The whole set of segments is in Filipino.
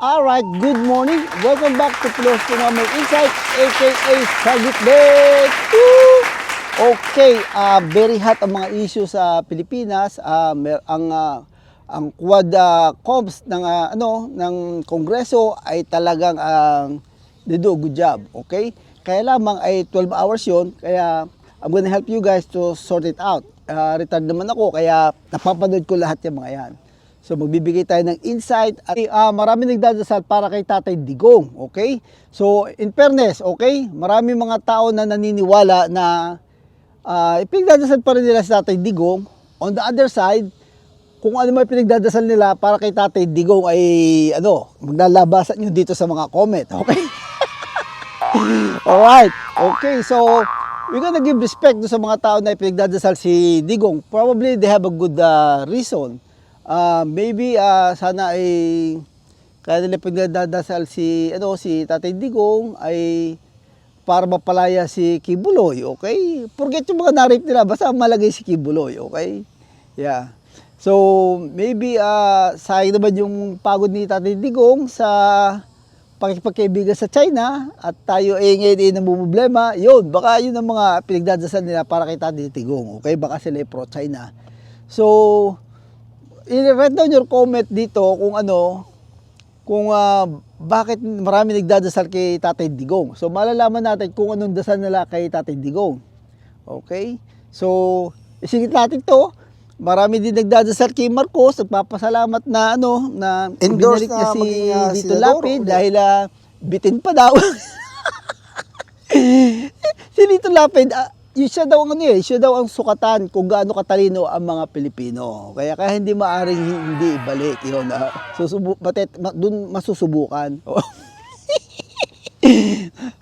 Alright, good morning. Welcome back to to Normal Insights, aka Sagot Bet. Okay, ah very hot ang mga issue sa Pilipinas. Ah, mer- ang ah, ang quad ah, comps ng ah, ano ng Kongreso ay talagang ang they do a good job, okay? Kaya lamang ay 12 hours 'yon, kaya I'm gonna help you guys to sort it out. Ah, retired naman ako, kaya napapanood ko lahat yung mga yan. So magbibigay tayo ng insight at uh, marami nagdadasal para kay Tatay Digong, okay? So in fairness, okay? Marami mga tao na naniniwala na uh, ipinagdadasal pa rin nila si Tatay Digong. On the other side, kung ano may pinagdadasal nila para kay Tatay Digong ay ano, maglalabasan nyo dito sa mga comment, okay? Alright, okay, so we're gonna give respect do sa mga tao na ipinagdadasal si Digong. Probably they have a good uh, reason. Uh, maybe uh, sana ay kaya nila pinagdadasal si ano si Tatay Digong ay para mapalaya si Kibuloy, okay? Forget yung mga narrative nila, basta malagay si Kibuloy, okay? Yeah. So, maybe uh, sayang naman yung pagod ni Tatay Digong sa pakikipagkaibigan sa China at tayo ay ngayon ay namumblema, yun, baka yun ang mga pinagdadasal nila para kay Tatay Digong, okay? Baka sila ay pro-China. So, i-write down your comment dito kung ano, kung ah, bakit marami nagdadasal kay Tatay Digong. So malalaman natin kung anong dasal nila kay Tatay Digong. Okay? So, isigit natin to. Marami din nagdadasal kay Marcos, nagpapasalamat na ano, na Endorse binalik niya na si maging, ah, Dito senador Lapid dahil ah, bitin pa daw. si Dito Lapid, ah, yun siya daw ang ano eh, siya daw ang sukatan kung gaano katalino ang mga Pilipino. Kaya kaya hindi maaring hindi ibalik yun. Uh, susubu matet, ma, dun masusubukan.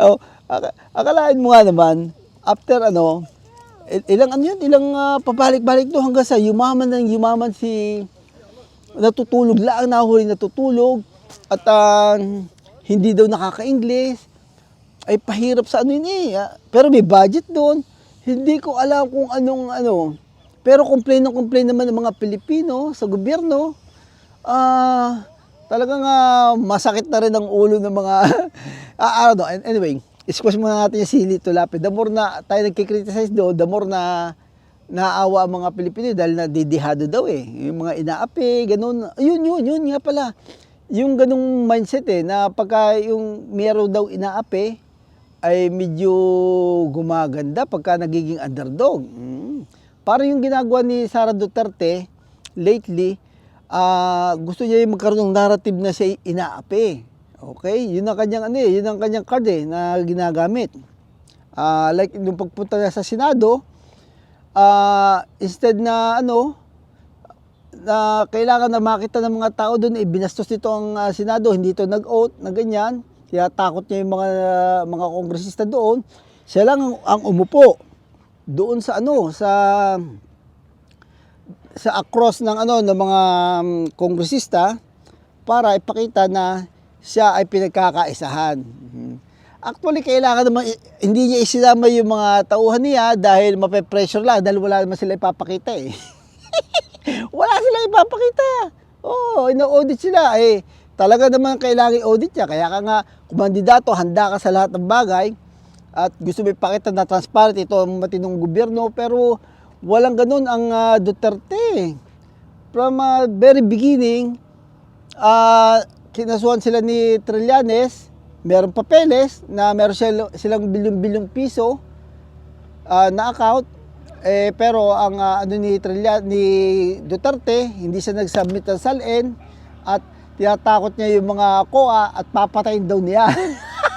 oh, ak- akalaan mo nga naman, after ano, il- ilang ano yun, ilang ah, pabalik-balik to hanggang sa yumaman ng yumaman si natutulog lang nahuli natutulog at ah, hindi daw nakaka-English ay pahirap sa ano yun eh. ah. Pero may budget doon. Hindi ko alam kung anong ano. Pero complain ng complain naman ng mga Pilipino sa gobyerno. Ah, talagang ah, masakit na rin ang ulo ng mga ah, ano, an- anyway, squash muna natin yung sili to lapid. The more na tayo nagkikriticize doon, the more na naawa ang mga Pilipino dahil nadidihado daw eh. Yung mga inaapi, ganun. Yun, yun, yun nga pala. Yung ganung mindset eh, na pagka yung meron daw inaapi, ay medyo gumaganda pagka nagiging underdog. Mm. Parang yung ginagawa ni Sara Duterte lately, ah, gusto niya yung magkaroon ng narrative na siya inaapi. Okay? Yun ang kanyang ano eh, yun ang kanyang card eh na ginagamit. Ah, like nung pagpunta niya sa Senado, ah, instead na ano, na kailangan na makita ng mga tao doon, eh, nito ang ah, Senado, hindi ito nag-oath na ganyan. Kaya takot niya yung mga mga kongresista doon. Siya lang ang, ang umupo doon sa ano, sa sa across ng ano ng mga um, kongresista para ipakita na siya ay pinagkakaisahan. Mhm. Actually, kailangan naman, hindi niya isinama yung mga tauhan niya dahil mape-pressure lang dahil wala naman sila ipapakita eh. wala sila ipapakita. Oo, oh, ino-audit sila. Eh, talaga naman kailangan i-audit niya. Kaya ka nga, kumandidato, handa ka sa lahat ng bagay at gusto mo ipakita na transparent ito ang matinong gobyerno pero walang ganun ang ah, Duterte. From ah, very beginning, ah kinasuhan sila ni Trillanes, meron papeles na meron sila, silang bilyong-bilyong piso ah, na account eh pero ang ah, ano ni Trillian ni Duterte hindi siya nag-submit ng SALN at tinatakot niya yung mga COA at papatayin daw niya.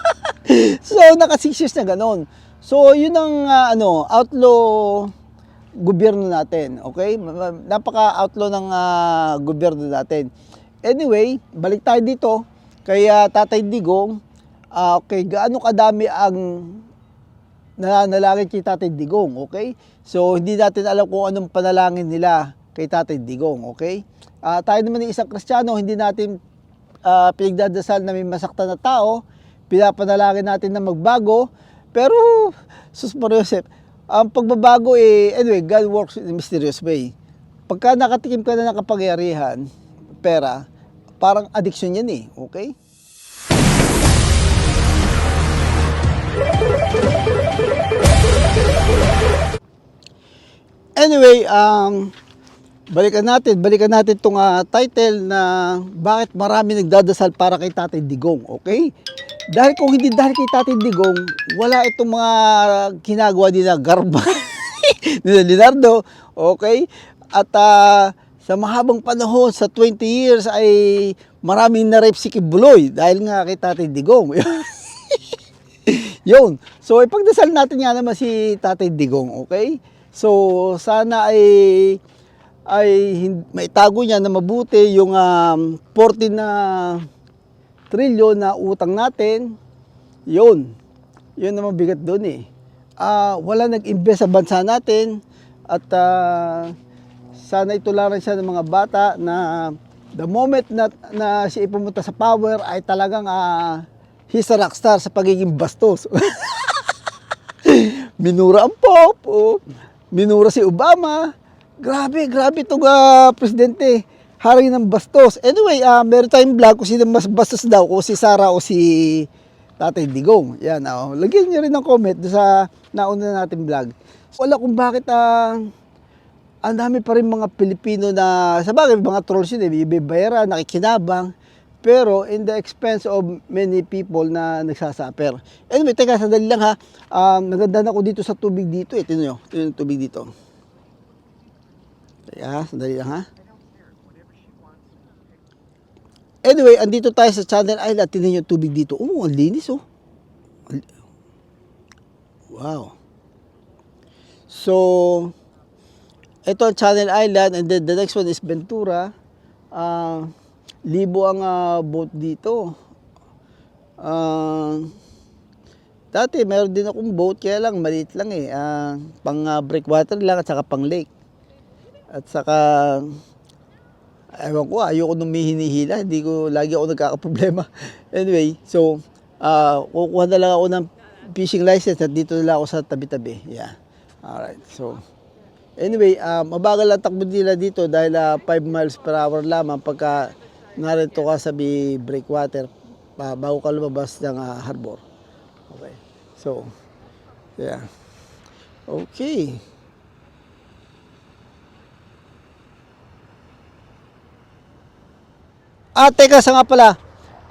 so naka 6 years na ganon. So yun ang ah, ano outlaw gobyerno natin, okay? Napaka-outlaw ng ah, gobyerno natin. Anyway, balik tayo dito kay ah, Tatay Digong. Ah, okay, gaano kadami ang nananalangin kay Tatay Digong, okay? So, hindi natin alam kung anong panalangin nila kay Tatay Digong, okay? Ah, tayo naman ng isang Kristiyano, hindi natin ah, pinagdadasal na may masaktan na tao, pinapanalangin natin na magbago, pero, sus Joseph, ang pagbabago eh, anyway, God works in a mysterious way. Pagka nakatikim ka na ng kapangyarihan, pera, parang addiction yan eh. Okay? Anyway, um, balikan natin, balikan natin itong title na bakit marami nagdadasal para kay Tatay Digong, okay? Dahil kung hindi dahil kay Tatay Digong, wala itong mga ginagawa nila Garba, nila Leonardo, okay? At ah, sa mahabang panahon, sa 20 years, ay maraming na-rape si Kibuloy dahil nga kay Tatay Digong. Yun. So, ipagdasal natin nga naman si Tatay Digong, okay? So, sana ay ay hin- maitago niya na mabuti yung um, 14 na trilyon na utang natin. Yun. Yun naman bigat doon eh. Ah, wala nag-invest sa bansa natin at ah, sana itularan siya ng mga bata na the moment na, na siya ipumunta sa power ay talagang ah, he's a rockstar sa pagiging bastos. minura ang Pop, oh. minura si Obama. Grabe, grabe itong ah, presidente. Hari ng bastos. Anyway, ah meron tayong vlog kung sino mas bastos daw, kung si Sara o si Tatay Digong. Yan, oh. lagyan niyo rin ng comment sa nauna natin vlog. Wala kung bakit ah, ang dami pa rin mga Pilipino na, sa bagay, mga trolls yun, eh, ibibayaran, nakikinabang, pero in the expense of many people na nagsasaper. Anyway, teka, sandali lang ha. Um, naganda ako dito sa tubig dito eh. Tingnan nyo, tingnan yung tubig dito. Teka, sandali lang ha. Anyway, andito tayo sa Channel Island. Tingnan nyo yung tubig dito. Oh, ang linis oh. Wow. So, ito ang Channel Island and then the next one is Ventura. Ah, libo ang ah, boat dito. Ah, dati meron din akong boat kaya lang maliit lang eh. Ah, pang ah, breakwater lang at saka pang lake. At saka ewan ko, ayoko nung may hinihila. Hindi ko, lagi ako nagkakaproblema. Anyway, so, ah kukuha na lang ako ng fishing license at dito na lang ako sa tabi-tabi. Yeah. Alright, so, Anyway, uh, mabagal ang takbo nila dito dahil 5 miles per hour lamang pagka narito ka sa breakwater pa bago ka lumabas ng ah, harbor. Okay. So, yeah. Okay. Ah, teka, sa nga pala.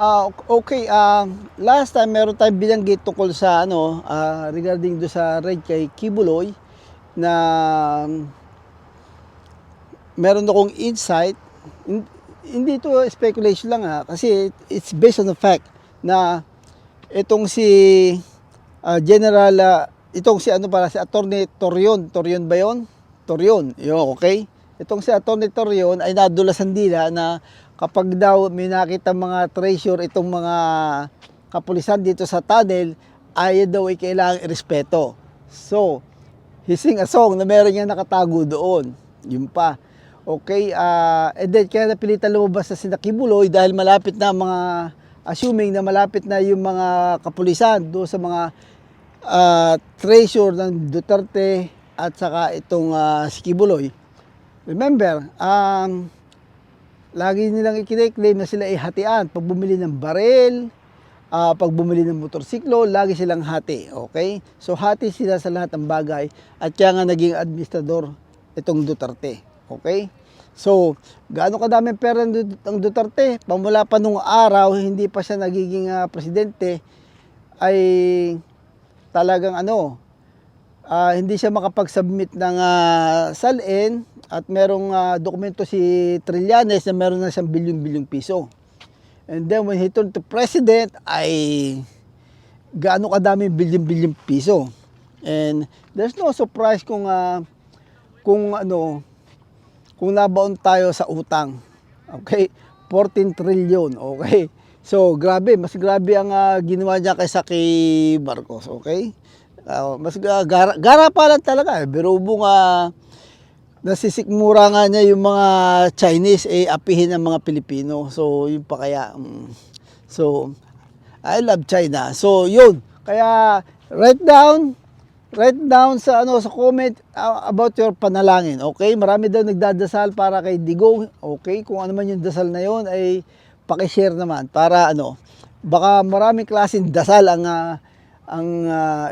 Ah, okay, ah, last time meron tayong binanggit tungkol sa ano, ah, regarding do sa raid kay Kibuloy na meron akong insight. Hin- Hindi to speculation lang ha, kasi it's based on the fact na itong si ah, General, ah, itong si ano para si Attorney Torion, Torion ba yun? Torion, yun, okay? Itong si Attorney Torion ay nadulasan nila na kapag daw may nakita mga treasure itong mga kapulisan dito sa tunnel, ay daw ay kailangang irespeto. So, he sing a song na meron niya nakatago doon. Yun pa. Okay, ah and then kaya napilitan lumabas na si dahil malapit na mga, assuming na malapit na yung mga kapulisan doon sa mga ah, treasure ng Duterte at saka itong ah, si Kibuloy. Remember, um, lagi nilang ikiklaim na sila ay hatian. Pag bumili ng baril, ah, pag bumili ng motorsiklo, lagi silang hati. Okay? So hati sila sa lahat ng bagay at kaya nga naging administrador itong Duterte. Okay? So, gaano kadaming pera ang Duterte? Pamula pa nung araw, hindi pa siya nagiging ah, presidente, ay talagang ano, ah, hindi siya makapag-submit ng ah, salin at merong ah, dokumento si Trillanes na meron na siyang bilyong-bilyong piso. And then when he turned to president, ay gaano kadami bilyong-bilyong piso. And there's no surprise kung ah, kung ano kung nabaon tayo sa utang. Okay? 14 trillion. Okay? So, grabe. Mas grabe ang ah, ginawa niya kaysa kay Marcos. Okay? Ah, mas ga- gara, gara pa lang talaga. Eh. Pero nga nasisikmura nga niya yung mga Chinese eh apihin ng mga Pilipino. So, yun pa kaya. mm. So, I love China. So, yun. Kaya, write down, write down sa ano sa comment uh, about your panalangin. Okay? Marami daw nagdadasal para kay Digong. Okay? Kung ano man yung dasal na yon ay paki-share naman para ano, baka maraming klaseng dasal ang ah, ang ah,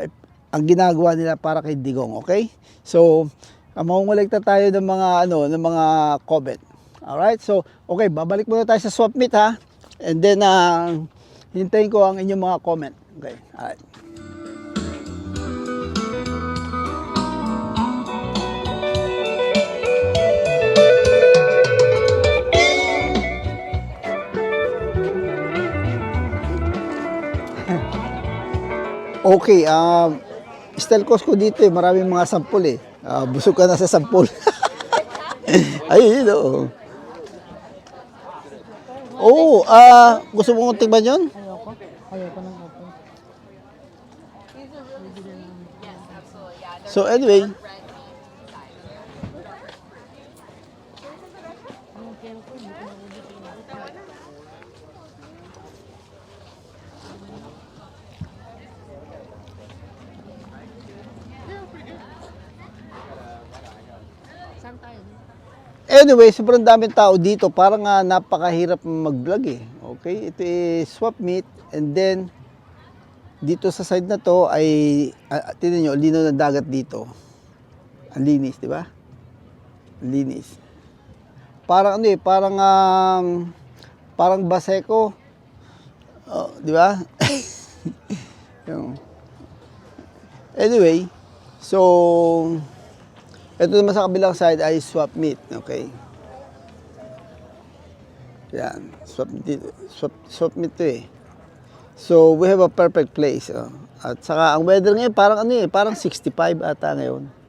ang ginagawa nila para kay Digong, okay? So, uh, mangungulekta tayo ng mga ano, ng mga comment. Alright? So, okay, babalik muna tayo sa swap meet ha. And then ah, hintayin ko ang inyong mga comment. Okay. Alright. Okay, um, style course ko dito eh, maraming mga sampol eh. Ah, busog ka na sa sampol. Ayun, oo. Oo, ah, gusto mo kong tingnan yun? Ayoko. Ayoko ng opo. So anyway, anyway, sobrang daming tao dito. Parang nga napakahirap mag-vlog eh. Okay, ito is swap meet and then dito sa side na to ay uh, tingnan nyo, lino ng dagat dito. Ang linis, di ba? Linis. Parang ano eh, parang um, parang Baseco. Oh, di ba? Anyway, so ito naman sa kabilang side ay swap meet, okay? Yan, swap swap, swap meet to eh. So, we have a perfect place. Oh. At saka, ang weather ngayon, parang ano eh, parang 65 ata ngayon.